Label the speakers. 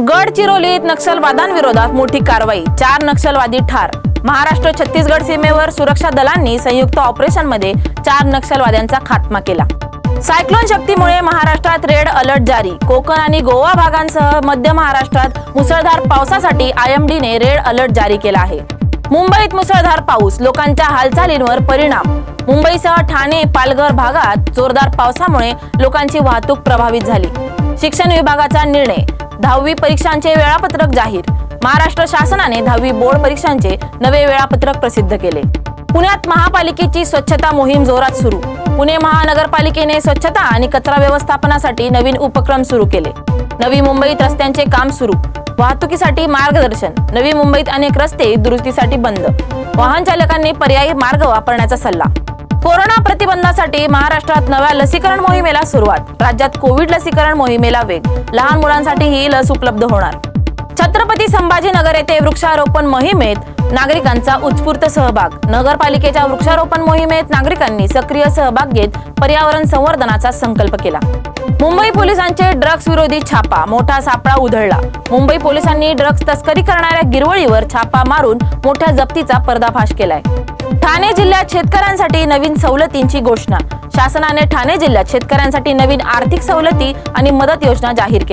Speaker 1: गडचिरोलीत नक्षलवादांविरोधात मोठी कारवाई चार नक्षलवादी ठार. महाराष्ट्र छत्तीसगड सीमेवर सुरक्षा दलांनी संयुक्त ऑपरेशनमध्ये चार नक्षलवाद्यांचा खात्मा केला. सायक्लोन शक्तीमुळे महाराष्ट्रात रेड अलर्ट जारी. कोकण आणि गोवा भागांसह मध्य महाराष्ट्रात मुसळधार पावसासाठी आयएमडीने रेड अलर्ट जारी केला आहे. मुंबईत मुसळधार पाऊस लोकांच्या हालचालींवर परिणाम. मुंबईसह ठाणे पालघर भागात जोरदार पावसामुळे लोकांची वाहतूक प्रभावित झाली. शिक्षण विभागाचा निर्णय. दहावी परीक्षांचे वेळापत्रक जाहीर. महाराष्ट्र शासनाने दहावी बोर्ड परीक्षांचे नवे वेळापत्रक प्रसिद्ध केले. पुण्यात महापालिकेची स्वच्छता मोहीम जोरात सुरू. पुणे महानगरपालिकेने स्वच्छता आणि कचरा व्यवस्थापनासाठी नवीन उपक्रम सुरू केले. नवी मुंबईत रस्त्यांचे काम सुरू. वाहतुकीसाठी मार्गदर्शन. नवी मुंबईत अनेक रस्ते दुरुस्तीसाठी बंद. वाहन चालकांनी पर्यायी मार्ग वापरण्याचा सल्ला. कोरोना प्रतिबंधासाठी महाराष्ट्रात नव्या लसीकरण मोहिमेला सुरुवात. राज्यात कोविड लसीकरण मोहिमेला वेग. लहान मुलांसाठी ही लस उपलब्ध होणार. छत्रपती संभाजीनगर येथे वृक्षारोपण मोहिमेत नागरिकांचा उत्स्फूर्त सहभाग. नगरपालिकेच्या वृक्षारोपण मोहिमेत नागरिकांनी सक्रिय सहभाग घेत पर्यावरण संवर्धनाचा संकल्प केला. मुंबई पोलिसांचे ड्रग्ज विरोधी छापा मोठा सापळा उधळला. मुंबई पोलिसांनी ड्रग्ज तस्करी करणाऱ्या गिरवळीवर छापा मारून मोठ्या जप्तीचा पर्दाफाश केलाय. ठाणे जिल्ह्यात शेतकऱ्यांसाठी नवीन सवलतींची घोषणा. शासनाने ठाणे जिल्ह्यात शेतकऱ्यांसाठी नवीन आर्थिक सवलती आणि मदत योजना जाहीर केली.